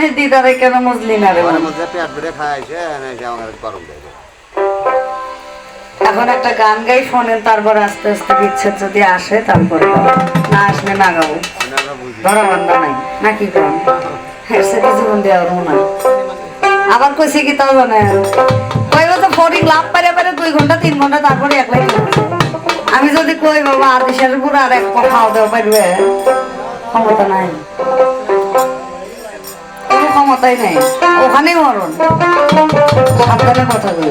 জানি দিদারে কেন মুসলি না রে মধ্যে পেট ভরে খাইছে গরম এখন একটা গান গাই শোনেন তারপর আস্তে আস্তে বিচ্ছেদ যদি আসে তারপরে না আসলে না গাবো। ধরা বান্ধা নাই। না কি করেন এর সাথে জীবন দেওয়ার না আবার কইছে কি তাও জানে? কইব তো ফরিং লাভ পারে পারে দুই ঘণ্টা তিন ঘণ্টা তারপরে একলাই আমি যদি কই বাবা আদিশের পুরো আর এক খাওয়া দেওয়া পারবে ক্ষমতা নাই। ক্ষমতাই নেই। ওখানেই মরণ। সাবধানে কথা কই